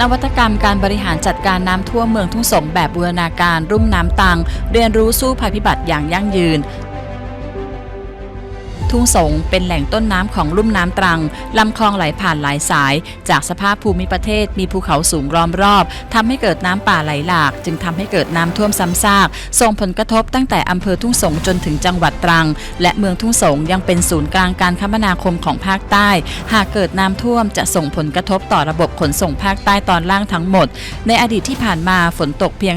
นวัตกรรมการบริหารจัดการน้ำท่วมเมืองทุ่งสงแบบบูรณาการรุ่มน้ำตัง เรียนรู้สู้ภัยพิบัติอย่างยั่งยืน ทุ่งสง เป็นแหล่งต้นน้ำของลุ่มน้ำตรังลำคลองไหลผ่านหลายสาย จากสภาพภูมิประเทศมีภูเขาสูงล้อมรอบทำให้เกิดน้ำป่าไหลหลาก จึงทำให้เกิดน้ำท่วมซ้ำซากส่งผลกระทบตั้งแต่อำเภอทุ่งสงจนถึงจังหวัดตรัง และเมืองทุ่งสงยังเป็นศูนย์กลางการคมนาคมของภาคใต้ หากเกิดน้ำท่วมจะส่งผลกระทบต่อระบบขนส่งภาคใต้ตอนล่างทั้งหมด ในอดีตที่ผ่านมาฝนตกเพียง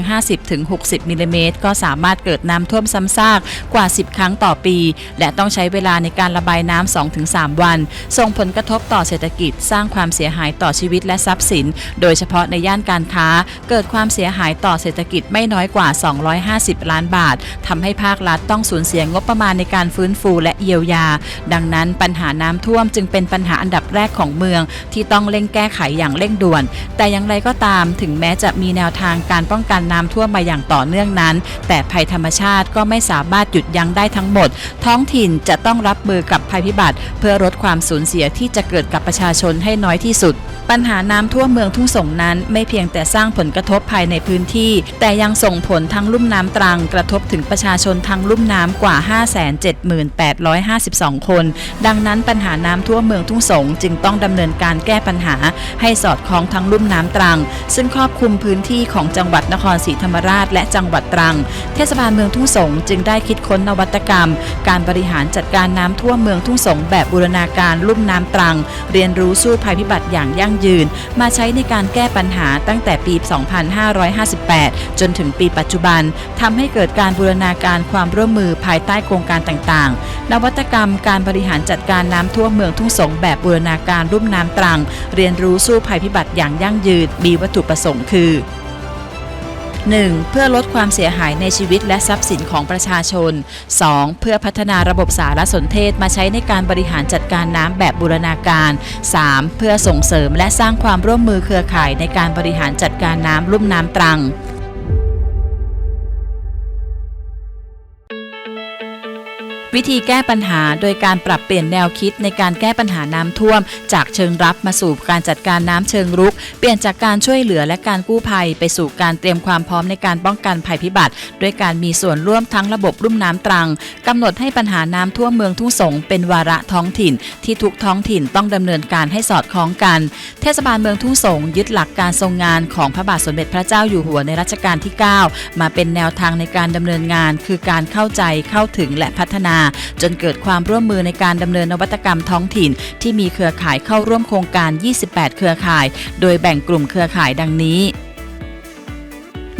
50-60มิลลิเมตรก็สามารถเกิดน้ำท่วมซ้ำซากกว่า 10 ครั้งต่อปี และต้องใช้เวลาในการระบายน้ำ 2-3 วัน ส่งผลกระทบต่อเศรษฐกิจ สร้างความเสียหายต่อชีวิตและทรัพย์สิน โดยเฉพาะในย่านการค้า เกิดความเสียหายต่อเศรษฐกิจไม่น้อยกว่า 250 ล้านบาททำให้ภาครัฐต้องสูญเสียงบประมาณในการฟื้นฟูและเยียวยา ดังนั้นปัญหาน้ำท่วมจึงเป็นปัญหาอันดับแรกของเมือง ที่ต้องเร่งแก้ไขอย่างเร่งด่วน แต่อย่างไรก็ตามถึงแม้จะมีแนวทางการป้องกันน้ำท่วมมาอย่างต่อเนื่องนั้น แต่ภัยธรรมชาติก็ไม่สามารถหยุดยั้งได้ทั้งหมด ท้องถิ่นจะต้องรับรับเบอร์กับ ภัยพิบัติ เพื่อลดความสูญเสียที่จะเกิดกับประชาชนให้น้อยที่สุด ปัญหาน้ำท่วมเมืองทุ่งสงนั้น ไม่เพียงแต่สร้างผลกระทบภายในพื้นที่ แต่ยังส่งผลทั้งลุ่มน้ำตรัง กระทบถึงประชาชนทั้งลุ่มน้ำกว่า 578,552 คน ดังนั้นปัญหาน้ำท่วมเมืองทุ่งสงจึงต้องดำเนินการแก้ปัญหา ให้สอดคล้องทั้งลุ่มน้ำตรัง ซึ่งครอบคลุมพื้นที่ของจังหวัดนครศรีธรรมราช และจังหวัดตรัง เทศบาลเมืองทุ่งสงจึงได้คิดค้นนวัตกรรม การบริหารจัดการน้ำท่วมเมืองทุ่งสงแบบบูรณาการลุ่มน้ำตรัง เรียนรู้สู้ภัยพิบัติอย่างยั่งยืน มาใช้ในการแก้ปัญหาตั้งแต่ปี 2558 จนถึงปีปัจจุบันทำให้เกิดการบูรณาการความร่วมมือภายใต้โครงการต่างๆ นวัตกรรมการบริหารจัดการน้ำท่วมเมืองทุ่งสงแบบบูรณาการรุ่มน้ำตรัง เรียนรู้สู้ภัยพิบัติอย่างยั่งยืนมีวัตถุประสงค์คือ 1. เพื่อลดความเสียหายในชีวิตและทรัพย์สินของประชาชน 2. เพื่อพัฒนาระบบสารสนเทศมาใช้ในการบริหารจัดการน้ำแบบบูรณาการ 3. เพื่อส่งเสริมและสร้างความร่วมมือเครือข่ายในการบริหารจัดการน้ำลุ่มน้ำตรัง วิธีแก้ปัญหาโดยการปรับเปลี่ยนแนวคิดในการแก้ปัญหาน้ำท่วม จากเชิงรับมาสู่การจัดการน้ำเชิงรุก เปลี่ยนจากการช่วยเหลือและการกู้ภัย ไปสู่การเตรียมความพร้อมในการป้องกันภัยพิบัติด้วยการมีส่วนร่วมทั้งระบบรุ่มน้ำตรังกำหนดให้ปัญหาน้ำท่วมเมืองทุ่งสงเป็นวาระท้องถิ่น ที่ทุกท้องถิ่นต้องดำเนินการให้สอดคล้องกัน เทศบาลเมืองทุ่งสงยึดหลักการทรงงานของพระบาทสมเด็จพระเจ้าอยู่หัวในรัชกาลที่ 9 มาเป็นแนวทางในการดำเนินงาน คือการเข้าใจเข้าถึงและพัฒนาจนเกิดความร่วมมือในการดำเนินนวัตกรรมท้องถิ่น ที่มีเครือข่ายเข้าร่วมโครงการ 28 เครือข่าย โดยแบ่งกลุ่มเครือข่ายดังนี้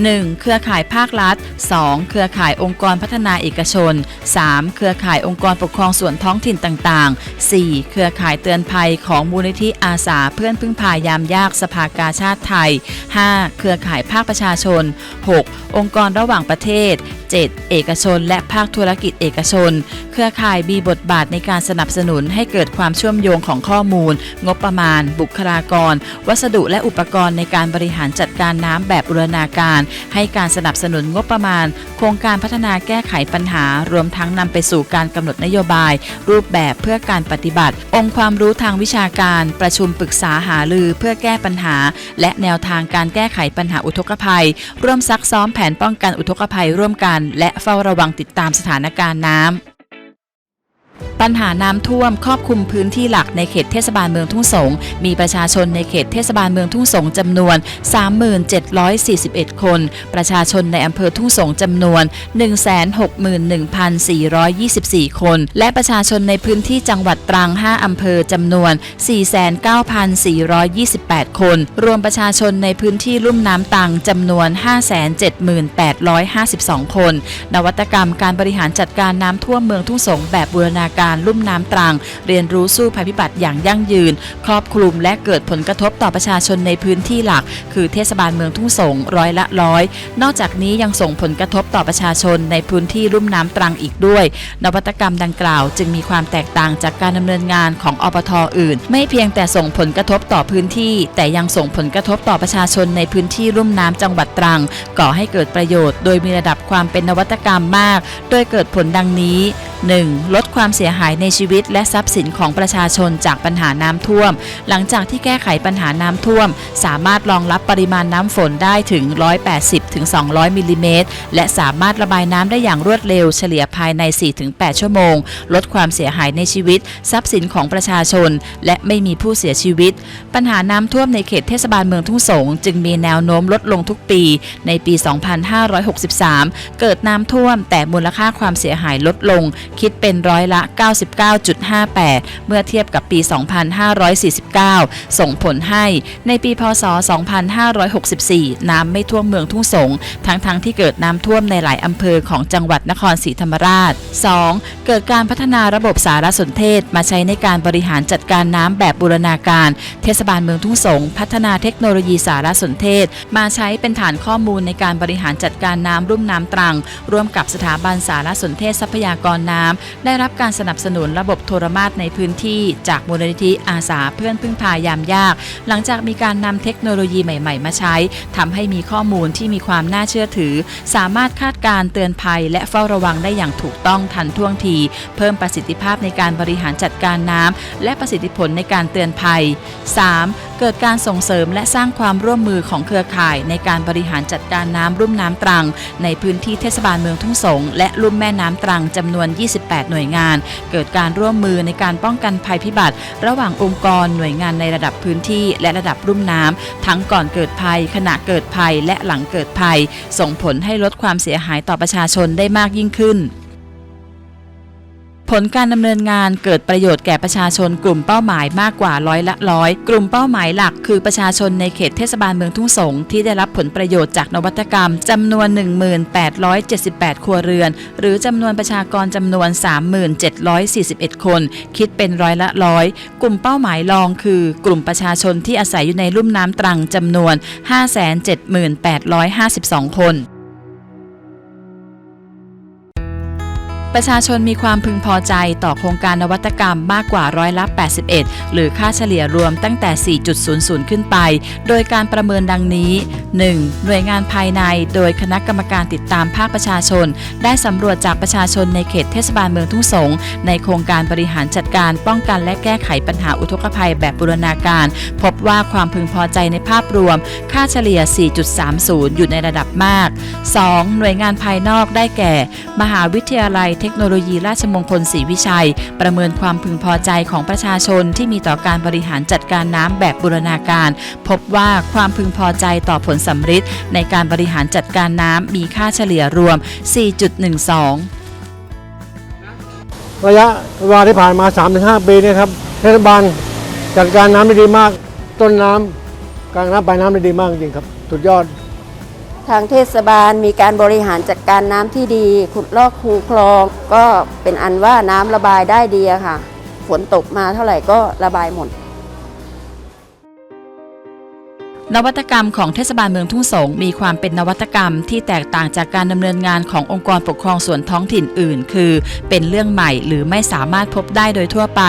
1. เครือข่ายภาครัฐ 2. เครือข่ายองค์กรพัฒนาเอกชน 3. เครือข่ายองค์กรปกครองส่วนท้องถิ่นต่างๆ 4. เครือข่ายเตือนภัยของมูลนิธิอาสาเพื่อนพึ่งพายามยากสภากาชาติไทย 5. เครือข่ายภาคประชาชน 6. องค์กรระหว่างประเทศ 7. เอกชน และภาคธุรกิจเอกชน เครือข่ายมีบทบาทในการสนับสนุนให้เกิดความเชื่อมโยงของข้อมูล งบประมาณ บุคลากร วัสดุและอุปกรณ์ในการบริหารจัดการน้ำแบบบูรณาการ ให้การสนับสนุนงบประมาณ โครงการพัฒนาแก้ไขปัญหา รวมทั้งนำไปสู่การกำหนดนโยบาย รูปแบบเพื่อการปฏิบัติ องค์ความรู้ทางวิชาการ ประชุมปรึกษาหารือเพื่อแก้ปัญหา และแนวทางการแก้ไขปัญหาอุทกภัย ร่วมซักซ้อมแผนป้องกันอุทกภัยร่วมกันและเฝ้าระวังติดตามสถานการณ์น้ำ ปัญหาน้ำท่วมครอบคลุมพื้นที่หลักในเขตเทศบาลเมืองทุ่งสง มีประชาชนในเขตเทศบาลเมืองทุ่งสงจำนวน 3741 คน ประชาชนในอำเภอทุ่งสงจำนวน 161,424 คน และประชาชนในพื้นที่จังหวัดตรัง 5 อำเภอจำนวน 49,428 คน รวมประชาชนในพื้นที่ลุ่มน้ำตังจำนวน 578,852 คน นวัตกรรมการบริหารจัดการน้ำท่วมเมืองทุ่งสงแบบบูรณาการลุ่มน้ำตรัง เรียนรู้สู้ภัยพิบัติอย่างยั่งยืน ครอบคลุมและเกิดผลกระทบต่อประชาชนในพื้นที่หลัก คือเทศบาลเมืองทุ่งสงร้อยละร้อย นอกจากนี้ยังส่งผลกระทบต่อประชาชนในพื้นที่ลุ่มน้ำตรังอีกด้วย นวัตกรรมดังกล่าว จึงมีความแตกต่างจากการดำเนินงานของอปทอื่น ไม่เพียงแต่ส่งผลกระทบต่อพื้นที่ แต่ยังส่งผลกระทบต่อประชาชนในพื้นที่ลุ่มน้ำจังหวัดตรัง ก่อให้เกิดประโยชน์ โดยมีระดับความเป็นนวัตกรรมมาก โดยเกิดผลดังนี้ 1. ลดความเสียหหายในชีวิตและทรัพย์สินของประชาชนจากปัญหาน้ำท่วม หลังจากที่แก้ไขปัญหาน้ำท่วม สามารถรองรับปริมาณน้ำฝนได้ถึง 180ถึง200 มิลลิเมตร และสามารถระบายน้ำได้อย่างรวดเร็วเฉลี่ยภายใน 4-8 ชั่วโมง ลดความเสียหายในชีวิต ทรัพย์สินของประชาชน และไม่มีผู้เสียชีวิต ปัญหาน้ำท่วมในเขตเทศบาลเมืองทุ่งสงจึงมีแนวโน้มลดลงทุกปี ในปี 2563 เกิดน้ำท่วม แต่มูลค่าความเสียหายลดลง คิดเป็นร้อยละ99.58 เมื่อเทียบกับปี 2549 ส่งผลให้ในปีพศ 2564 น้ำไม่ท่วมเมืองทุ่งสง ทั้งๆทที่เกิดน้ำท่วมในหลายอำเภอของจังหวัดนครศรีธรรมราช 2. เกิดการพัฒนาระบบสารสนเทศมาใช้ในการบริหารจัดการน้ำแบบบูรณาการ เทศบาลเมืองทุ่งสง พัฒนาเทคโนโลยีสารสนเทศ มาใช้เป็นฐานข้อมูลในการบริหารจัดการน้ำรุ่มน้ำตรัง ร่วมกับสถาบันสารสนเทศทรัพยากรน้ำได้รับการสนับสนุนระบบโทรมาตในพื้นที่จากมูลนิธิอาสาเพื่อนพึ่งพายามยาก หลังจากมีการนำเทคโนโลยีใหม่ ๆ มาใช้ทำให้มีข้อมูลที่มีความน่าเชื่อถือ สามารถคาดการเตือนภัย และเฝ้าระวังได้อย่างถูกต้องทันท่วงที เพิ่มประสิทธิภาพในการบริหารจัดการน้ำและประสิทธิผลในการเตือนภัย 3. เกิดการส่งเสริมและสร้างความร่วมมือของเครือข่าย ในการบริหารจัดการน้ำรุ่มน้ำตรัง ในพื้นที่เทศบาลเมืองทุ่งสง และลุ่มแม่น้ำตรังจำนวน 28 หน่วยงาน เกิดการร่วมมือในการป้องกันภัยพิบัติ ระหว่างองค์กรหน่วยงานในระดับพื้นที่ และระดับรุ่มน้ำทั้งก่อนเกิดภัย ขณะเกิดภัยและหลังเกิดภัย ส่งผลให้ลดความเสียหายต่อประชาชนได้มากยิ่งขึ้น ผลการดำเนินงานเกิดประโยชน์แก่ประชาชนกลุ่มเป้าหมายมากกว่าร้อยละร้อยกลุ่มเป้าหมายหลัก คือประชาชนในเขตเทศบาลเมืองทุ่งสงที่ได้รับผลประโยชน์จากนวัตกรรมจำนวน 1878 ครัวเรือน หรือจำนวนประชากรจำนวน 3741 คน คิดเป็นร้อยละร้อยกลุ่มเป้าหมายรองคือกลุ่มประชาชนที่อาศัยอยู่ในลุ่มน้ำตรังจำนวน 578,852 คน ประชาชนมีความพึงพอใจต่อโครงการนวัตกรรมมากกว่าร้อยละ 81 หรือค่าเฉลี่ยรวมตั้งแต่ 4.00 ขึ้นไป โดยการประเมินดังนี้ 1. หน่วยงานภายในโดยคณะกรรมการติดตามภาคประชาชน ได้สำรวจจากประชาชนในเขตเทศบาลเมืองทุ่งสง ในโครงการบริหารจัดการป้องกันและแก้ไขปัญหาอุทกภัยแบบบูรณาการ พบว่าความพึงพอใจในภาพรวม ค่าเฉลี่ย 4.30 อยู่ในระดับมาก 2. หน่วยงานภายนอกได้แก่ มหาวิทยาลัยเทคโนโลยีราชมงคลศรีวิชัย ประเมินความพึงพอใจของประชาชนที่มีต่อการบริหารจัดการน้ำแบบบูรณาการ พบว่าความพึงพอใจต่อผลสำฤทธิ์ในการบริหารจัดการน้ำมีค่าเฉลี่ยรวม 4.12ระยะเวลาที่ผ่านมา 3-5 ปีนี่ครับเทศบาลจัดการน้ำได้ดีมาก ต้นน้ำกลางน้ำปลายน้ำได้ดีมากจริงครับ สุดยอด ทางเทศบาลมีการบริหารจัดการน้ำที่ดี ขุดลอกคูคลอง ก็เป็นอันว่าน้ำระบายได้ดีค่ะ ฝนตกมาเท่าไหร่ก็ระบายหมด นวัตกรรมของเทศบาลเมืองทุ่งสงมีความเป็นนวัตกรรมที่แตกต่างจากการดำเนินงานขององค์กรปกครองส่วนท้องถิ่นอื่น คือ เป็นเรื่องใหม่หรือไม่สามารถพบได้โดยทั่วไป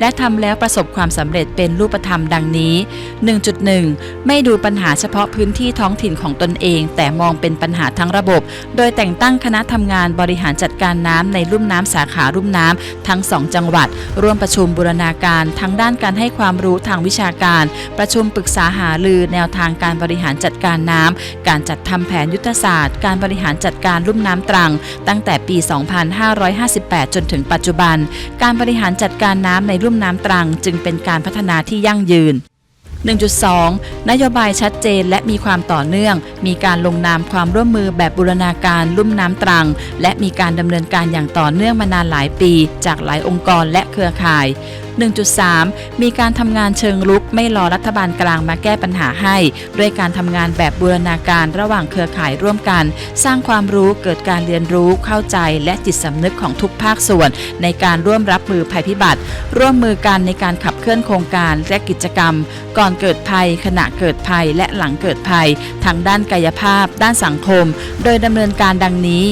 และทำแล้วประสบความสำเร็จเป็นรูปธรรมดังนี้ 1.1 ไม่ดูปัญหาเฉพาะพื้นที่ท้องถิ่นของตนเอง แต่มองเป็นปัญหาทั้งระบบ โดยแต่งตั้งคณะทำงานบริหารจัดการน้ำในลุ่มน้ำสาขาลุ่มน้ำทั้ง 2 จังหวัด ร่วมประชุมบูรณาการทั้งด้านการให้ความรู้ทางวิชาการ ประชุมปรึกษาหารือแนวทางการบริหารจัดการน้ำ การจัดทำแผนยุทธศาสตร์ การบริหารจัดการลุ่มน้ำตรัง ตั้งแต่ปี 2558 จนถึงปัจจุบัน การบริหารจัดการน้ำในลุ่มน้ำตรัง จึงเป็นการพัฒนาที่ยั่งยืน1.2 นโยบายชัดเจนและมีความต่อเนื่อง มีการลงนามความร่วมมือแบบบูรณาการลุ่มน้ำตรัง และมีการดำเนินการอย่างต่อเนื่องมานานหลายปี จากหลายองค์กรและเครือข่าย 1.3 มีการทำงานเชิงลุกไม่รอรัฐบาลกลางมาแก้ปัญหาให้ ด้วยการทำงานแบบบูรณาการระหว่างเครือข่ายร่วมกัน สร้างความรู้เกิดการเรียนรู้เข้าใจ และจิตสำนึกของทุกภาคส่วน ในการร่วมรับมือภัยพิบัติ ร่วมมือกันในการขับเคลื่อนโครงการและกิจกรรม ก่อนเกิดภัย ขณะเกิดภัย และหลังเกิดภัยทั้งด้านกายภาพ ด้านสังคม โดยดำเนินการดังนี้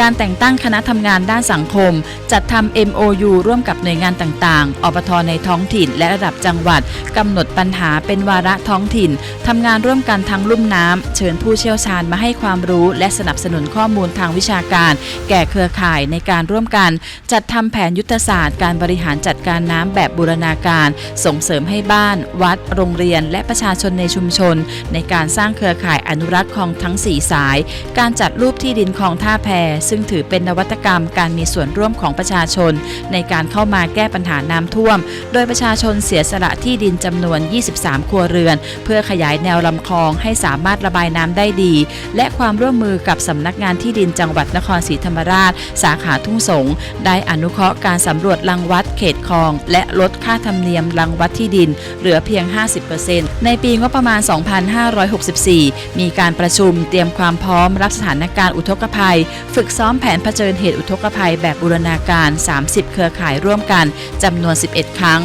การแต่งตั้งคณะทำงานด้านสังคม จัดทำ MOU ร่วมกับหน่วยงานต่างๆอบทในท้องถิ่นและระดับจังหวัดกำหนดปัญหาเป็นวาระท้องถิ่นทำงานร่วมกันทั้งลุ่มน้ำเชิญผู้เชี่ยวชาญมาให้ความรู้ และสนับสนุนข้อมูลทางวิชาการ แก่เครือข่ายในการร่วมกัน จัดทำแผนยุทธศาสตร์ การบริหารจัดการน้ำแบบบูรณาการ ส่งเสริมให้บ้าน วัด โรงเรียน และประชาชนในชุมชน ในการสร้างเครือข่ายอนุรักษ์คลองทั้ง 4 สาย การจัดรูปที่ดินคลองท่าแพซึ่งถือเป็นนวัตกรรมการมีส่วนร่วมของประชาชน ในการเข้ามาแก้ปัญหาน้ำท่วม โดยประชาชนเสียสละที่ดินจำนวน 23 ครัวเรือน เพื่อขยายแนวลำคลองให้สามารถระบายน้ำได้ดี และความร่วมมือกับสำนักงานที่ดินจังหวัดนครศรีธรรมราช สาขาทุ่งสง ได้อนุเคราะห์การสำรวจรังวัดเขตคลอง และลดค่าธรรมเนียมรังวัดที่ดิน เหลือเพียง 50% ในปีงบประมาณ 2564 มีการประชุมเตรียมความพร้อมรับสถานการณ์อุทกภัย ฝึกซ้อมแผนเผชิญเหตุอุทกภัยแบบบูรณาการ 30 เครือข่ายร่วมกันจำนวน 11 ครั้ง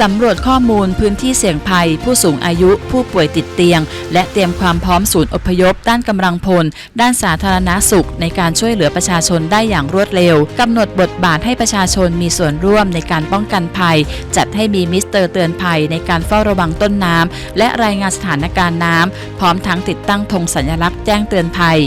สำรวจข้อมูลพื้นที่เสี่ยงภัย ผู้สูงอายุผู้ป่วยติดเตียง และเตรียมความพร้อมศูนย์อพยพ ด้านกำลังพล ด้านสาธารณสุข ในการช่วยเหลือประชาชนได้อย่างรวดเร็วกำหนดบทบาทให้ประชาชนมีส่วนร่วมในการป้องกันภัย จัดให้มีมิสเตอร์เตือนภัยในการเฝ้าระวังต้นน้ำและรายงานสถานการณ์น้ำพร้อมทั้งติดตั้งธงสัญลักษณ์แจ้งเตือนภัย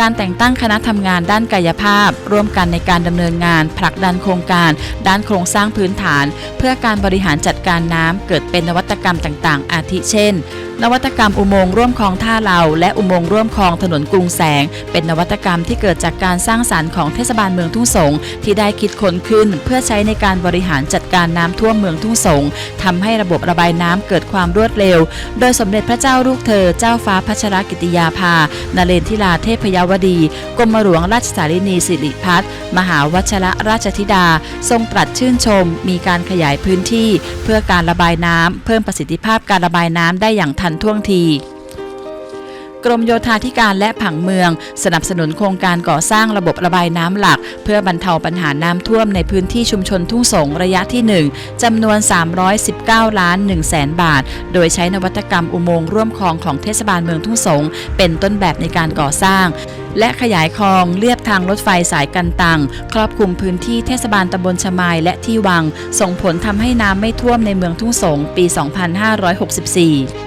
การแต่งตั้งคณะทำงานด้านกายภาพ ร่วมกันในการดำเนินงาน ผลักดันโครงการ ด้านโครงสร้างพื้นฐาน เพื่อการบริหารจัดการน้ำเกิดเป็นนวัตกรรมต่างๆ อาทิเช่นนวัตกรรมอุโมงค์ร่วมคลองท่าเราและอุโมงค์ร่วมคลองถนนกรุงแสง เป็นนวัตกรรมที่เกิดจากการสร้างสารรค์ของเทศบาลเมืองทุ่งสงที่ได้คิดค้นขึ้น เพื่อใช้ในการบริหารจัดการน้ำท่วมเมืองทุ่งสงทำให้ระบบระบายน้ำเกิดความรวดเร็ว โดยสมเด็จพระเจ้าลูกเธอ เจ้าฟ้าพัชรกิติยาภา นเรนทิลาเทพยวดี กรมหลวงราชสารินีสิริพัฒน์มหาวชรราชธิดา ทรงตรัสชื่นชม มีการขยายพื้นที่ เพื่อการระบายน้ำเพิ่มประสิทธิภาพการระบายน้ำได้อย่างทันท่วงทีกรมโยธาธิการและผังเมือง สนับสนุนโครงการก่อสร้างระบบระบายน้ำหลัก เพื่อบรรเทาปัญหาน้ำท่วมในพื้นที่ชุมชนทุ่งสงระยะที่ 1จำนวน 319 ล้าน1แสนบาท โดยใช้นวัตกรรมอุโมงค์ร่วมคลองของเทศบาลเมืองทุ่งสงเป็นต้นแบบในการก่อสร้าง และขยายคลองเลียบทางรถไฟสายกันตัง ครอบคลุมพื้นที่เทศบาลตำบลชมายและที่วัง ส่งผลทำให้น้ำไม่ท่วมในเมืองทุ่งสงปี 2564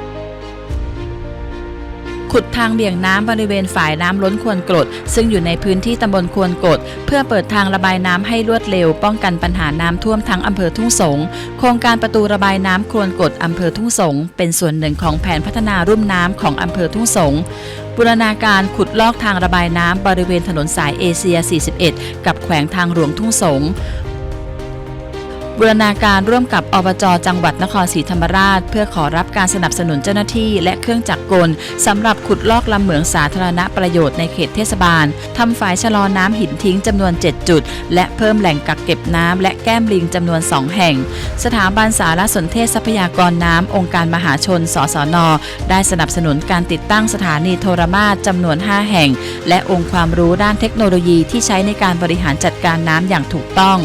ขุดทางเบี่ยงน้ำบริเวณฝายน้ำล้นควรกรด ซึ่งอยู่ในพื้นที่ตำบลควรกรดเพื่อเปิดทางระบายน้ำให้รวดเร็ว ป้องกันปัญหาน้ำท่วมทั้งอำเภอทุ่งสง โครงการประตูระบายน้ำควรกรดอำเภอทุ่งสง เป็นส่วนหนึ่งของแผนพัฒนารุ่มน้ำของอำเภอทุ่งสงบูรณาการขุดลอกทางระบายน้ำบริเวณถนนสายเอเชีย 41 กับแขวงทางหลวงทุ่งสง บูรณาการร่วมกับอบจจังหวัดนครศรีธรรมราช เพื่อขอรับการสนับสนุนเจ้าหน้าที่ และเครื่องจักรกลสำหรับขุดลอกลำเหมืองสาธารณประโยชน์ในเขตเทศบาลทำฝายชะลอน้ำหินทิ้งจำนวน 7 จุด และเพิ่มแหล่งกักเก็บน้ำและแก้มลิงจำนวน 2 แห่ง สถาบันสารสนเทศทรัพยากรน้ำองค์การมหาชน สสน ได้สนับสนุนการติดตั้งสถานีโทรมาตรจำนวน 5 แห่ง และองค์ความรู้ด้านเทคโนโลยีที่ใช้ในการบริหารจัดการน้ำอย่างถูกต้อง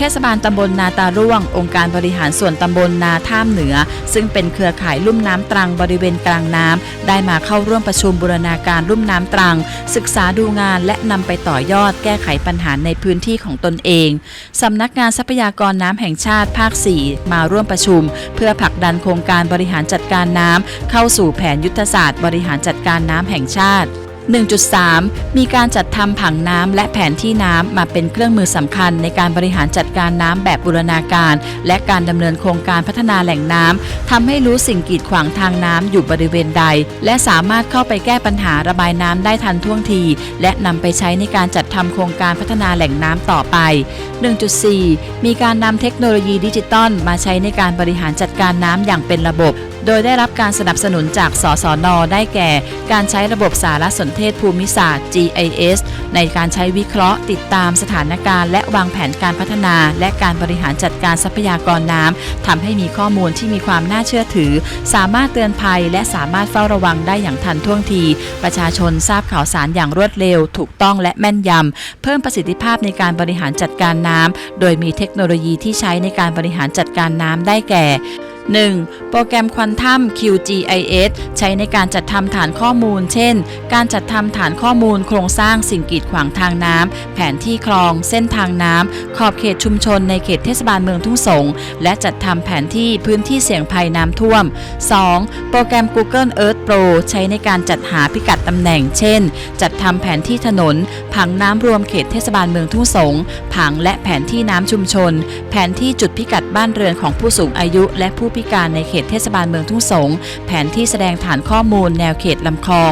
เทศบาลตำบลนาตาร่วง องค์การบริหารส่วนตำบลนาท่ามเหนือ ซึ่งเป็นเครือข่ายลุ่มน้ำตรังบริเวณกลางน้ำได้มาเข้าร่วมประชุมบูรณาการลุ่มน้ำตรัง ศึกษาดูงานและนำไปต่อยอดแก้ไขปัญหาในพื้นที่ของตนเองสำนักงานทรัพยากรน้ำแห่งชาติภาค 4 มาร่วมประชุม เพื่อผลักดันโครงการบริหารจัดการน้ำเข้าสู่แผนยุทธศาสตร์ บริหารจัดการน้ำแห่งชาติ 1.3 มีการจัดทำผังน้ำและแผนที่น้ำมาเป็นเครื่องมือสำคัญในการบริหารจัดการน้ำแบบบูรณาการ และการดำเนินโครงการพัฒนาแหล่งน้ำทำให้รู้สิ่งกีดขวางทางน้ำอยู่บริเวณใด และสามารถเข้าไปแก้ปัญหาระบายน้ำได้ทันท่วงที และนำไปใช้ในการจัดทำโครงการพัฒนาแหล่งน้ำต่อไป 1.4 มีการนำเทคโนโลยีดิจิตอลมาใช้ในการบริหารจัดการน้ำอย่างเป็นระบบ โดยได้รับการสนับสนุนจากสสน ได้แก่ การใช้ระบบสารสนเทศภูมิศาสตร์ GIS ในการใช้วิเคราะห์ติดตามสถานการณ์และวางแผนการพัฒนา และการบริหารจัดการทรัพยากรน้ำทำให้มีข้อมูลที่มีความน่าเชื่อถือ สามารถเตือนภัย และสามารถเฝ้าระวังได้อย่างทันท่วงที ประชาชนทราบข่าวสารอย่างรวดเร็ว ถูกต้องและแม่นยำเพิ่มประสิทธิภาพในการบริหารจัดการน้ำโดยมีเทคโนโลยีที่ใช้ในการบริหารจัดการน้ำได้แก่ 1. โปรแกรมควอนตัม QGIS ใช้ในการจัดทำฐานข้อมูล เช่น การจัดทำฐานข้อมูลโครงสร้างสิ่งกีดขวางทางน้ำ แผนที่คลอง เส้นทางน้ำ ขอบเขตชุมชนในเขตเทศบาลเมืองทุ่งสง และจัดทำแผนที่พื้นที่เสี่ยงภัยน้ำท่วม 2. โปรแกรม Google Earth Pro ใช้ในการจัดหาพิกัดตำแหน่ง เช่น จัดทำแผนที่ถนน ผังน้ำรวมเขตเทศบาลเมืองทุ่งสง ผังและแผนที่น้ำชุมชน แผนที่จุดพิกัดบ้านเรือนของผู้สูงอายุและผู้พิการในเขตเทศบาลเมืองทุ่งสง แผนที่แสดงฐานข้อมูลแนวเขตลำคลอง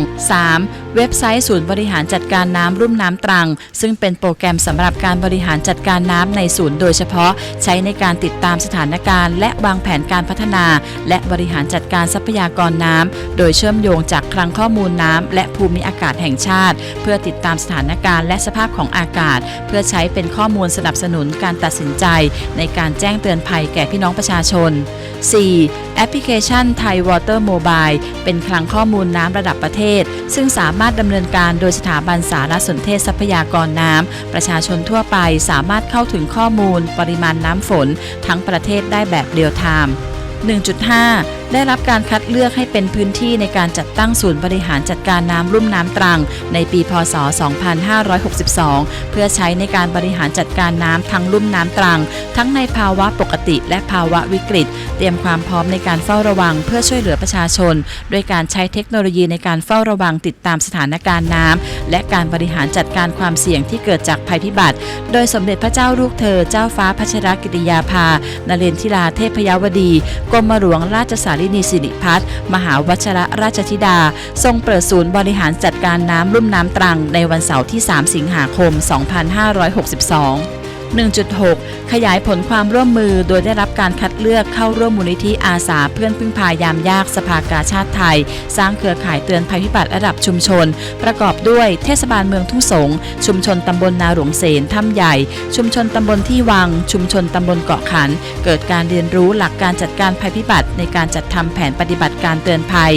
3. เว็บไซต์ศูนย์บริหารจัดการน้ำรุ่มน้ำตรัง ซึ่งเป็นโปรแกรมสำหรับการบริหารจัดการน้ำในศูนย์โดยเฉพาะ ใช้ในการติดตามสถานการณ์ และวางแผนการพัฒนา และบริหารจัดการทรัพยากรน้ำโดยเชื่อมโยงจากคลังข้อมูลน้ำและภูมิอากาศแห่งชาติ เพื่อติดตามสถานการณ์และสภาพของอากาศ เพื่อใช้เป็นข้อมูลสนับสนุนการตัดสินใจ ในการแจ้งเตือนภัยแก่พี่น้องประชาชน 4. แอปพลิเคชันไทยวอเตอร์โมบายเป็นคลังข้อมูลน้ำระดับประเทศ ซึ่งสามารถดำเนินการโดยสถาบันสารสนเทศทรัพยากรน้ำ ประชาชนทั่วไปสามารถเข้าถึงข้อมูล ปริมาณน้ำฝน ทั้งประเทศได้แบบเรียลไทม์ 1.5 ได้รับการคัดเลือกให้เป็นพื้นที่ในการจัดตั้งศูนย์บริหารจัดการน้ำรุ่มน้ำตรัง ในปี พศ 2562 เพื่อใช้ในการบริหารจัดการน้ำทั้งรุ่มน้ำตรัง ทั้งในภาวะปกติและภาวะวิกฤต เตรียมความพร้อมในการเฝ้าระวังเพื่อช่วยเหลือประชาชนด้วยการใช้เทคโนโลยีในการเฝ้าระวังติดตามสถานการณ์น้ำและการบริหารจัดการความเสี่ยงที่เกิดจากภัยพิบัติ โดยสมเด็จพระเจ้าลูกเธอเจ้าฟ้าพัชรกิติยาภา นเรนทิราเทพยวดี กรมหลวงราชสารินีสิริพัฒน์มหาวัชรราชธิดา ทรงเปิดศูนย์บริหารจัดการน้ำลุ่มน้ำตรังในวันเสาร์ที่ 3 สิงหาคม 2562 1.6 ขยายผลความร่วมมือโดยได้รับการคัดเลือกเข้าร่วมมูลนิธิอาสาเพื่อนพึ่งพายามยากสภากาชาติไทย สร้างเครือข่ายเตือนภัยพิบัติระดับชุมชน ประกอบด้วยเทศบาลเมืองทุ่งสง ชุมชนตำบลนาหลวงเสนถ้ำใหญ่ ชุมชนตำบลที่วัง ชุมชนตำบลเกาะขัน เกิดการเรียนรู้หลักการจัดการภัยพิบัติในการจัดทำแผนปฏิบัติการเตือนภัย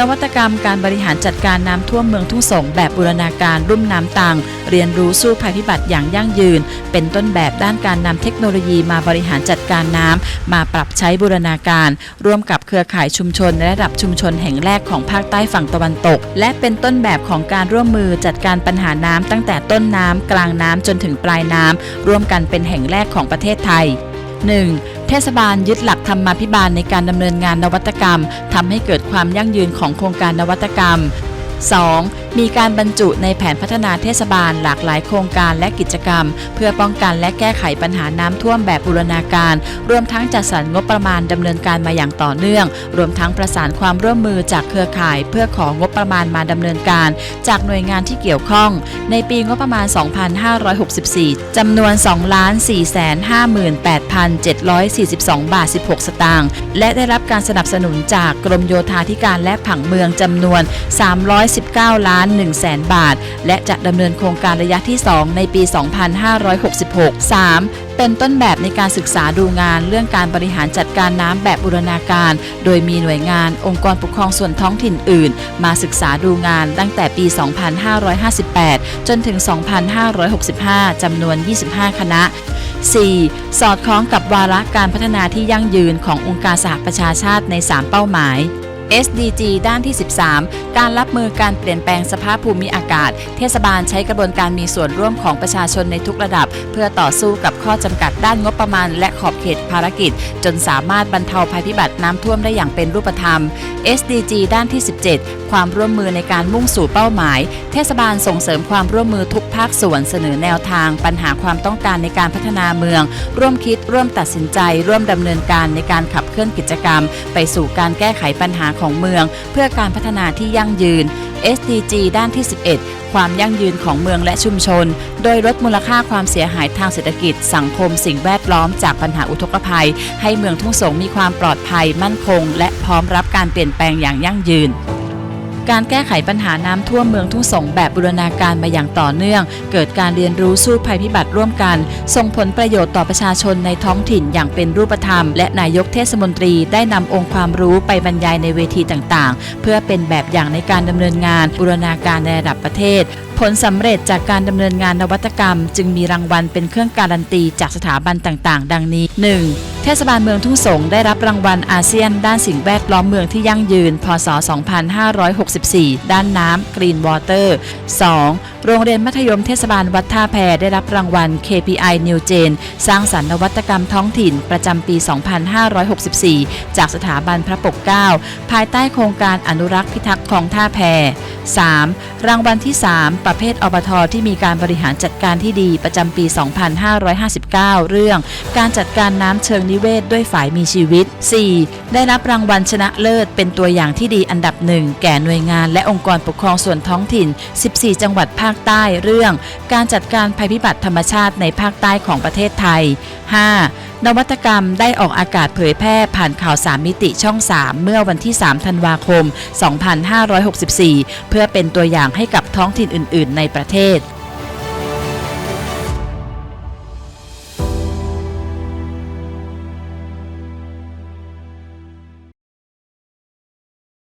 นวัตกรรมการบริหารจัดการน้ำท่วมเมืองทุ่งสงแบบบูรณาการรุ่มน้ำตังเรียนรู้สู้ภัยพิบัติอย่างยั่งยืน เป็นต้นแบบด้านการนำเทคโนโลยีมาบริหารจัดการน้ำมาปรับใช้บูรณาการ ร่วมกับเครือข่ายชุมชนในระดับชุมชนแห่งแรกของภาคใต้ฝั่งตะวันตก และเป็นต้นแบบของการร่วมมือจัดการปัญหาน้ำตั้งแต่ต้นน้ำกลางน้ำจนถึงปลายน้ำร่วมกันเป็นแห่งแรกของประเทศไทย 1. เทศบาลยึดหลักธรรมาภิบาลในการดำเนินงานนวัตกรรมทำให้เกิดความยั่งยืนของโครงการนวัตกรรม 2. มีการบรรจุในแผนพัฒนาเทศบาลหลากหลายโครงการและกิจกรรม เพื่อป้องกันและแก้ไขปัญหาน้ำท่วมแบบบูรณาการ รวมทั้งจัดสรรงบประมาณดำเนินการมาอย่างต่อเนื่อง รวมทั้งประสานความร่วมมือจากเครือข่าย เพื่อของงบประมาณมาดำเนินการ จากหน่วยงานที่เกี่ยวข้อง ในปีงบประมาณ 2564จำนวน 2,458,742 บาท 16 สตางค์และได้รับการสนับสนุนจากกรมโยธาธิการและผังเมืองจำนวน 300 319 ล้าน1แสนบาท และจะดำเนินโครงการระยะที่ 2 ในปี 2566 3. เป็นต้นแบบในการศึกษาดูงานเรื่องการบริหารจัดการน้ำแบบบูรณาการ โดยมีหน่วยงานองค์กรปกครองส่วนท้องถิ่นอื่น มาศึกษาดูงานตั้งแต่ปี 2558 จนถึง 2565 จำนวน 25 คณะ 4. สอดคล้องกับวาระการพัฒนาที่ยั่งยืนขององค์การสหประชาชาติใน 3 เป้าหมาย SDG ด้านที่ 13 การรับมือการเปลี่ยนแปลงสภาพภูมิอากาศ เทศบาลใช้กระบวนการมีส่วนร่วมของประชาชนในทุกระดับ เพื่อต่อสู้กับข้อจำกัดด้านงบประมาณ และขอบเขตภารกิจ จนสามารถบรรเทาภัยพิบัติน้ำท่วมได้อย่างเป็นรูปธรรม SDG ด้านที่ 17 ความร่วมมือในการมุ่งสู่เป้าหมาย เทศบาลส่งเสริมความร่วมมือทุกภาคส่วนเสนอแนวทาง ปัญหาความต้องการในการพัฒนาเมือง ร่วมคิดร่วมตัดสินใจ ร่วมดำเนินการในการขับเคลื่อนกิจกรรม ไปสู่การแก้ไขปัญหาของเมือง เพื่อการพัฒนาที่ยั่งยืน SDG ด้านที่ 11 ความยั่งยืนของเมืองและชุมชน โดยลดมูลค่าความเสียหายทางเศรษฐกิจ สังคมสิ่งแวดล้อมจากปัญหาอุทกภัย ให้เมืองทุ่งสงมีความปลอดภัย มั่นคง และพร้อมรับการเปลี่ยนแปลงอย่างยั่งยืน การแก้ไขปัญหาน้ำท่วมเมืองทุ่งสงแบบบูรณาการมาอย่างต่อเนื่อง เกิดการเรียนรู้สู้ภัยพิบัติร่วมกัน ส่งผลประโยชน์ต่อประชาชนในท้องถิ่นอย่างเป็นรูปธรรม และนายกเทศมนตรีได้นำองค์ความรู้ไปบรรยายในเวทีต่างๆ เพื่อเป็นแบบอย่างในการดำเนินงานบูรณาการในระดับประเทศผลสำเร็จจากการดำเนินงานนวัตกรรม จึงมีรางวัลเป็นเครื่องการันตีจากสถาบันต่างๆ ดังนี้ 1. เทศบาลเมืองทุ่งสงได้รับรางวัลอาเซียน ด้านสิ่งแวดล้อมเมืองที่ยั่งยืน พศ 2564 ด้านน้ำ Green Water 2. โรงเรียนมัธยมเทศบาลวัดท่าแพได้รับรางวัล KPI New Gen สร้างสรรค์นวัตกรรมท้องถิ่นประจำปี 2564 จากสถาบันพระปกเกล้าภายใต้โครงการอนุรักษ์พิทักษ์คลองท่าแพ 3. รางวัลที่ 3ประเภทอบทที่มีการบริหารจัดการที่ดีประจำปี 2559 เรื่อง การจัดการน้ำเชิงนิเวศด้วยฝ่ายมีชีวิต 4. ได้รับรางวัลชนะเลิศ เป็นตัวอย่างที่ดีอันดับหนึ่งแก่หน่วยงานและองค์กรปกครองส่วนท้องถิ่น 14 จังหวัดภาคใต้เรื่อง การจัดการภัยพิบัติธรรมชาติในภาคใต้ของประเทศไทย 5. นวัตกรรมได้ออกอากาศเผยแพร่ผ่านข่าว 3 มิติช่อง 3 เมื่อวันที่ 3 ธันวาคม 2564 เพื่อเป็นตัวอย่างให้กับท้องถิ่นอื่น ๆ ในประเทศ